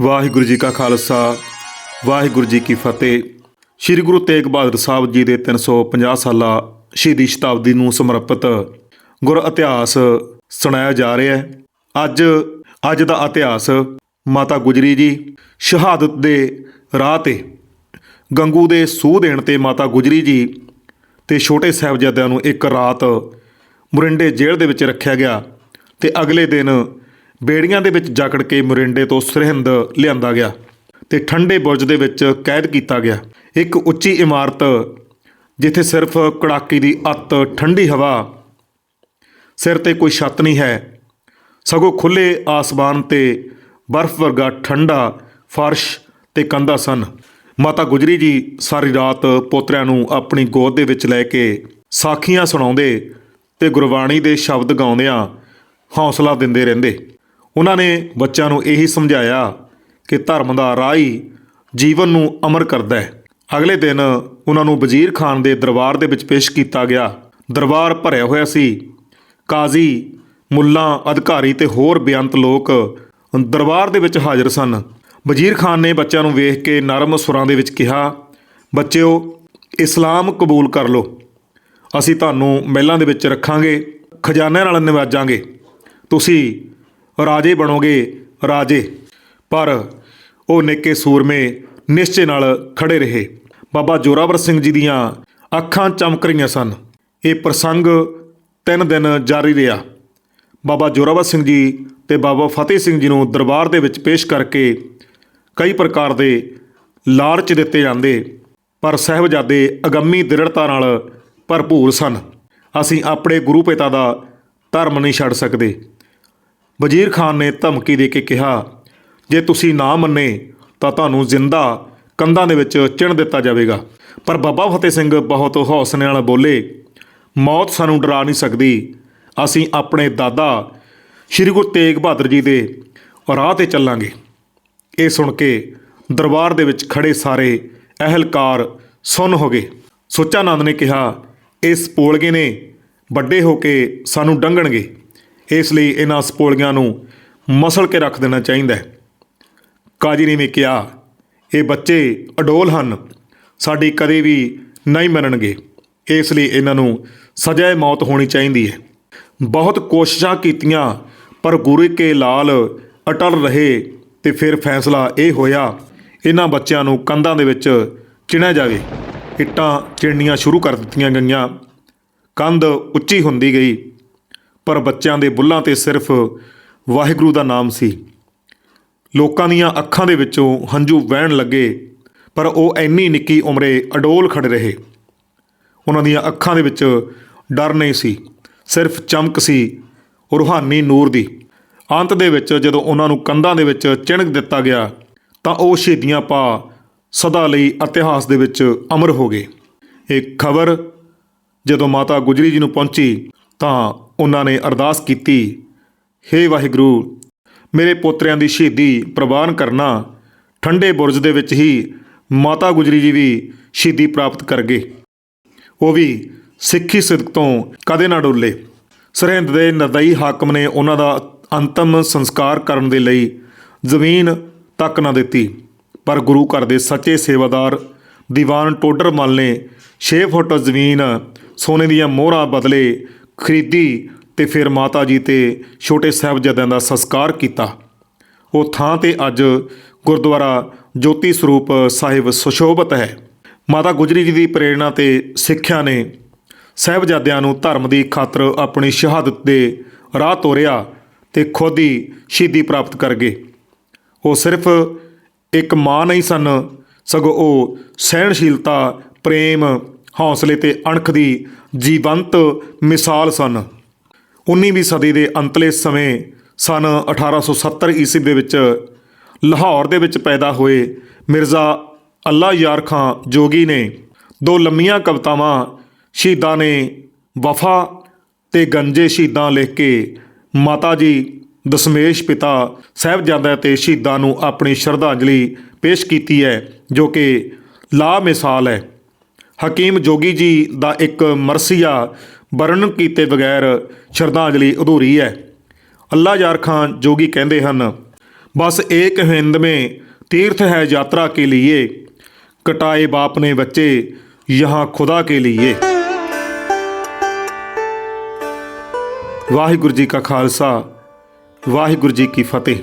ਵਾਹਿਗੁਰੂ ਜੀ ਕਾ ਖਾਲਸਾ, ਵਾਹਿਗੁਰੂ ਜੀ ਕੀ ਫਤਿਹ। ਸ੍ਰੀ ਗੁਰੂ ਤੇਗ ਬਹਾਦਰ ਸਾਹਿਬ ਜੀ ਦੇ 350 ਸਾਲਾ ਸ਼ਹੀਦੀ ਸ਼ਤਾਬਦੀ ਨੂੰ ਸਮਰਪਿਤ ਗੁਰ ਇਤਿਹਾਸ ਸੁਣਾਇਆ ਜਾ ਰਿਹਾ ਹੈ। ਅੱਜ ਅੱਜ ਦਾ ਇਤਿਹਾਸ ਮਾਤਾ ਗੁਜਰੀ ਜੀ ਸ਼ਹਾਦਤ ਦੇ ਰਾਹ ਤੇ, ਗੰਗੂ ਦੇ ਸੂਹ ਦੇਣ ਤੇ ਮਾਤਾ ਗੁਜਰੀ ਜੀ ਤੇ ਛੋਟੇ ਸਾਹਿਬਜ਼ਾਦਿਆਂ ਨੂੰ ਇੱਕ ਰਾਤ ਮੁਰਿੰਡੇ ਜੇਲ੍ਹ ਦੇ ਵਿੱਚ ਰੱਖਿਆ ਗਿਆ ਤੇ ਅਗਲੇ ਦਿਨ ਬੇੜੀਆਂ ਦੇ ਵਿੱਚ ਜਕੜ ਕੇ ਮੁਰਿੰਡੇ ਤੋਂ ਸਰਹਿੰਦ ਲਿਆਂਦਾ ਗਿਆ ਤੇ ਠੰਡੇ ਬੁਰਜ ਦੇ ਵਿੱਚ ਕੈਦ ਕੀਤਾ ਗਿਆ। ਇੱਕ ਉੱਚੀ ਇਮਾਰਤ ਜਿੱਥੇ ਸਿਰਫ ਕੜਾਕੀ ਦੀ ਅੱਤ ਠੰਡੀ ਹਵਾ ਸਿਰ ਤੇ ਕੋਈ ਛੱਤ ਨਹੀਂ ਹੈ, ਸਗੋਂ ਖੁੱਲੇ ਆਸਮਾਨ ਤੇ ਬਰਫ਼ ਵਰਗਾ ਠੰਡਾ ਫਰਸ਼ ਤੇ ਕੰਧਾਂ ਸਨ। ਮਾਤਾ ਗੁਜਰੀ ਜੀ ਸਾਰੀ ਰਾਤ ਪੋਤਰਿਆਂ ਨੂੰ ਆਪਣੀ ਗੋਦ ਦੇ ਵਿੱਚ ਲੈ ਕੇ ਸਾਖੀਆਂ ਸੁਣਾਉਂਦੇ ਤੇ ਗੁਰਬਾਣੀ ਦੇ ਸ਼ਬਦ ਗਾਉਂਦਿਆਂ ਹੌਸਲਾ ਦਿੰਦੇ ਰਹਿੰਦੇ। ਉਹਨਾਂ ਨੇ ਬੱਚਿਆਂ ਨੂੰ ਇਹੀ ਸਮਝਾਇਆ ਕਿ ਧਰਮ ਦਾ ਰਾਹ ਹੀ ਜੀਵਨ ਨੂੰ ਅਮਰ ਕਰਦਾ ਹੈ। ਅਗਲੇ ਦਿਨ ਉਹਨਾਂ ਨੂੰ ਵਜ਼ੀਰ ਖਾਨ ਦੇ ਦਰਬਾਰ ਦੇ ਵਿੱਚ ਪੇਸ਼ ਕੀਤਾ ਗਿਆ। ਦਰਬਾਰ ਭਰਿਆ ਹੋਇਆ ਸੀ। ਕਾਜ਼ੀ, ਮੁੱਲਾ, ਅਧਿਕਾਰੀ ਤੇ ਹੋਰ ਬੇਅੰਤ ਲੋਕ ਦਰਬਾਰ ਦੇ ਵਿੱਚ ਹਾਜ਼ਰ ਸਨ। ਵਜ਼ੀਰ ਖਾਨ ਨੇ ਬੱਚਿਆਂ ਨੂੰ ਵੇਖ ਕੇ ਨਰਮ ਸੁਰਾਂ ਦੇ ਵਿੱਚ ਕਿਹਾ, ਬੱਚਿਓ, ਇਸਲਾਮ ਕਬੂਲ ਕਰ ਲਓ। ਅਸੀਂ ਤੁਹਾਨੂੰ ਮਹਿਲਾਂ ਦੇ ਵਿੱਚ ਰੱਖਾਂਗੇ, ਖਜ਼ਾਨਿਆਂ ਨਾਲ ਨਿਵਾਜਾਂਗੇ। ਤੁਸੀਂ ਰਾਜੇ ਬਣੋਗੇ, ਰਾਜੇ। ਪਰ ਉਹ ਨਿੱਕੇ ਸੂਰਮੇ ਨਿਸ਼ਚੇ ਨਾਲ ਖੜੇ ਰਹੇ। ਬਾਬਾ ਜੋਰਾਵਰ ਸਿੰਘ ਜੀ ਦੀਆਂ ਅੱਖਾਂ ਚਮਕ ਰਹੀਆਂ ਸਨ। ਇਹ ਪ੍ਰਸੰਗ ਤਿੰਨ ਦਿਨ ਜਾਰੀ ਰਿਹਾ। ਬਾਬਾ ਜੋਰਾਵਰ ਸਿੰਘ ਜੀ ਤੇ ਬਾਬਾ ਫਤਿਹ ਸਿੰਘ ਜੀ ਨੂੰ ਦਰਬਾਰ ਦੇ ਵਿੱਚ ਪੇਸ਼ ਕਰਕੇ ਕਈ ਪ੍ਰਕਾਰ ਦੇ ਲਾਲਚ ਦਿੱਤੇ ਜਾਂਦੇ, ਪਰ ਸਾਹਿਬਜ਼ਾਦੇ ਅਗੰਮੀ ਦ੍ਰਿੜਤਾ ਨਾਲ ਭਰਪੂਰ ਸਨ। ਅਸੀਂ ਆਪਣੇ ਗੁਰੂ ਪਿਤਾ ਦਾ ਧਰਮ ਨਹੀਂ ਛੱਡ ਸਕਦੇ। ਵਜ਼ੀਰ ਖਾਨ ਨੇ ਧਮਕੀ ਦੇ ਕੇ ਕਿਹਾ, ਜੇ ਤੁਸੀਂ ਨਾ ਮੰਨੇ, ਤਾਂ ਤੁਹਾਨੂੰ ਜ਼ਿੰਦਾ ਕੰਧਾਂ ਦੇ ਵਿੱਚ ਚਿਣ ਦਿੱਤਾ ਜਾਵੇਗਾ। ਪਰ ਬਾਬਾ ਫਤਿਹ ਸਿੰਘ ਬਹੁਤ ਹੌਸਲੇ ਨਾਲ ਬੋਲੇ, ਮੌਤ ਸਾਨੂੰ ਡਰਾ ਨਹੀਂ ਸਕਦੀ। ਅਸੀਂ ਆਪਣੇ ਦਾਦਾ ਸ੍ਰੀ ਗੁਰੂ ਤੇਗ ਬਹਾਦਰ ਜੀ ਦੇ ਰਾਹ ਤੇ ਚੱਲਾਂਗੇ। ਇਹ ਸੁਣ ਕੇ ਦਰਬਾਰ ਦੇ ਵਿੱਚ ਖੜੇ ਸਾਰੇ ਅਹਿਲਕਾਰ ਸੁੰਨ ਹੋ ਗਏ। ਸੁੱਚਾਨੰਦ ਨੇ ਕਿਹਾ, ਇਸ ਪੋਲਗੇ ਨੇ ਵੱਡੇ ਹੋ ਕੇ ਸਾਨੂੰ ਡੰਗਣਗੇ। ਇਸ ਲਈ ਇਹਨਾਂ ਸਪੋਲੀਆਂ ਨੂੰ ਮਸਲ ਕੇ ਰੱਖ ਦੇਣਾ ਚਾਹੀਦਾ ਹੈ। ਕਾਜੀ ਨੇ ਵੀ ਕਿਹਾ, ਇਹ ਬੱਚੇ ਅਡੋਲ ਹਨ, ਸਾਡੀ ਕਦੇ ਵੀ ਨਹੀਂ ਮੰਨਣਗੇ। ਇਸ ਲਈ ਇਹਨਾਂ ਨੂੰ ਸਜ਼ਾ ਮੌਤ ਹੋਣੀ ਚਾਹੀਦੀ ਹੈ। ਬਹੁਤ ਕੋਸ਼ਿਸ਼ਾਂ ਕੀਤੀਆਂ, ਪਰ ਗੁਰੂ ਕੇ ਲਾਲ ਅਟਲ ਰਹੇ ਤੇ ਫਿਰ ਫੈਸਲਾ ਇਹ ਹੋਇਆ, ਇਹਨਾਂ ਬੱਚਿਆਂ ਨੂੰ ਕੰਧਾਂ ਦੇ ਵਿੱਚ ਚਿਣਿਆ ਜਾਵੇ। ਇੱਟਾਂ ਚਿਣਨੀਆਂ ਸ਼ੁਰੂ ਕਰ ਦਿੱਤੀਆਂ ਗਈਆਂ। ਕੰਧ ਉੱਚੀ ਹੁੰਦੀ ਗਈ। ਪਰ ਬੱਚਿਆਂ ਦੇ ਬੁੱਲਾਂ ਤੇ ਸਿਰਫ ਵਾਹਿਗੁਰੂ ਦਾ ਨਾਮ ਸੀ। ਲੋਕਾਂ ਦੀਆਂ ਅੱਖਾਂ ਦੇ ਵਿੱਚੋਂ ਹੰਝੂ ਵਹਿਣ ਲੱਗੇ, ਪਰ ਉਹ ਐਨੀ ਨਿੱਕੀ ਉਮਰੇ ਅਡੋਲ ਖੜੇ ਰਹੇ। ਉਹਨਾਂ ਦੀਆਂ ਅੱਖਾਂ ਦੇ ਵਿੱਚ ਡਰ ਨਹੀਂ ਸੀ, ਸਿਰਫ ਚਮਕ ਸੀ ਰੂਹਾਨੀ ਨੂਰ ਦੀ। ਅੰਤ ਦੇ ਵਿੱਚ ਜਦੋਂ ਉਹਨਾਂ ਨੂੰ ਕੰਧਾਂ ਦੇ ਵਿੱਚ ਚਿਣਕ ਦਿੱਤਾ ਗਿਆ, ਤਾਂ ਉਹ ਸ਼ਹੀਦੀਆਂ ਪਾ ਸਦਾ ਲਈ ਇਤਿਹਾਸ ਦੇ ਵਿੱਚ ਅਮਰ ਹੋ ਗਏ। ਇਹ ਖਬਰ ਜਦੋਂ ਮਾਤਾ ਗੁਜਰੀ ਜੀ ਨੂੰ ਪਹੁੰਚੀ, ਤਾਂ ਉਹਨਾਂ ਨੇ ਅਰਦਾਸ ਕੀਤੀ, ਹੇ ਵਾਹਿਗੁਰੂ, ਮੇਰੇ ਪੋਤਰਿਆਂ ਦੀ ਸ਼ਹੀਦੀ ਪ੍ਰਵਾਨ ਕਰਨਾ, ਠੰਡੇ ਬੁਰਜ ਦੇ ਵਿੱਚ ਹੀ ਮਾਤਾ ਗੁਜਰੀ ਜੀ ਵੀ ਸ਼ਹੀਦੀ ਪ੍ਰਾਪਤ ਕਰ ਗਏ ਉਹ ਵੀ ਸਿੱਖੀ ਸਿਦਕ ਤੋਂ ਕਦੇ ਨਾ ਡੋਲੇ। ਸਰਹਿੰਦ ਦੇ ਨਰਦਈ ਹਾਕਮ ਨੇ ਉਹਨਾਂ ਦਾ ਅੰਤਮ ਸੰਸਕਾਰ ਕਰਨ ਦੇ ਲਈ ਜ਼ਮੀਨ ਤੱਕ ਨਾ ਦਿੱਤੀ। ਪਰ ਗੁਰੂ ਘਰ ਦੇ ਸੱਚੇ ਸੇਵਾਦਾਰ ਦੀਵਾਨ ਟੋਡਰ ਮਲ ਨੇ 6 ਫੁੱਟ ਜ਼ਮੀਨ ਸੋਨੇ ਦੀਆਂ ਮੋਹਰਾਂ ਬਦਲੇ ਖਰੀਦੀ ਤੇ ਫਿਰ ਮਾਤਾ ਜੀ ਤੇ ਛੋਟੇ ਸਾਹਿਬਜ਼ਾਦਿਆਂ ਦਾ ਸੰਸਕਾਰ ਕੀਤਾ। ਉਹ ਥਾਂ ਤੇ ਅੱਜ ਗੁਰਦੁਆਰਾ ਜੋਤੀ ਸਰੂਪ ਸਾਹਿਬ ਸੁਸ਼ੋਭਿਤ ਹੈ। ਮਾਤਾ ਗੁਜਰੀ ਜੀ ਦੀ ਪ੍ਰੇਰਣਾ ਤੇ ਸਿੱਖਿਆ ਨੇ ਸਾਹਿਬਜ਼ਾਦਿਆਂ ਨੂੰ ਧਰਮ ਦੀ ਖਾਤਰ ਆਪਣੀ ਸ਼ਹਾਦਤ ਦੇ ਰਾਹ ਤੋਰਿਆ ਤੇ ਖੁਦ ਹੀ ਸ਼ਹੀਦੀ ਪ੍ਰਾਪਤ ਕਰ ਗਏ। ਉਹ ਸਿਰਫ ਇੱਕ ਮਾਂ ਨਹੀਂ ਸਨ, ਸਗੋਂ ਉਹ ਸਹਿਣਸ਼ੀਲਤਾ, ਪ੍ਰੇਮ ਹੌਸਲੇ ਤੇ ਅਣਖ ਦੀ ਜੀਵੰਤ ਮਿਸਾਲ ਸਨ। 19ਵੀਂ ਸਦੀ ਦੇ ਅੰਤਲੇ ਸਮੇਂ ਸਨ 1870 ਈਸਵੀ ਦੇ ਵਿੱਚ ਲਾਹੌਰ ਦੇ ਵਿੱਚ ਪੈਦਾ ਹੋਏ ਮਿਰਜ਼ਾ ਅੱਲਾ ਯਾਰ ਖਾਂ ਜੋਗੀ ਨੇ ਦੋ ਲੰਮੀਆਂ ਕਵਿਤਾਵਾਂ ਸ਼ਹੀਦਾਂ ਨੇ ਵਫਾ ਤੇ ਗੰਜੇ ਸ਼ਹੀਦਾਂ ਲਿਖ ਕੇ ਮਾਤਾ ਜੀ ਦਸ਼ਮੇਸ਼ ਪਿਤਾ ਸਾਹਿਬਜ਼ਾਦਾ ਤੇ ਸ਼ਹੀਦਾਂ ਨੂੰ ਆਪਣੀ ਸ਼ਰਧਾਂਜਲੀ ਪੇਸ਼ ਕੀਤੀ ਹੈ, ਜੋ ਕਿ ਲਾ ਮਿਸਾਲ ਹੈ। ਹਕੀਮ ਜੋਗੀ ਜੀ ਦਾ ਇੱਕ ਮਰਸੀਆ ਵਰਣਨ ਕੀਤੇ ਬਗੈਰ ਸ਼ਰਧਾਂਜਲੀ ਅਧੂਰੀ ਹੈ ਅੱਲਾ ਯਾਰ ਖਾਨ ਜੋਗੀ ਕਹਿੰਦੇ ਹਨ बस एक हिंद में तीर्थ है यात्रा के लिए कटाए बाप ने बच्चे यहाँ खुदा के लिए ਵਾਹਿਗੁਰੂ ਜੀ ਕਾ ਖਾਲਸਾ ਵਾਹਿਗੁਰੂ ਜੀ ਕੀ ਫਤਿਹ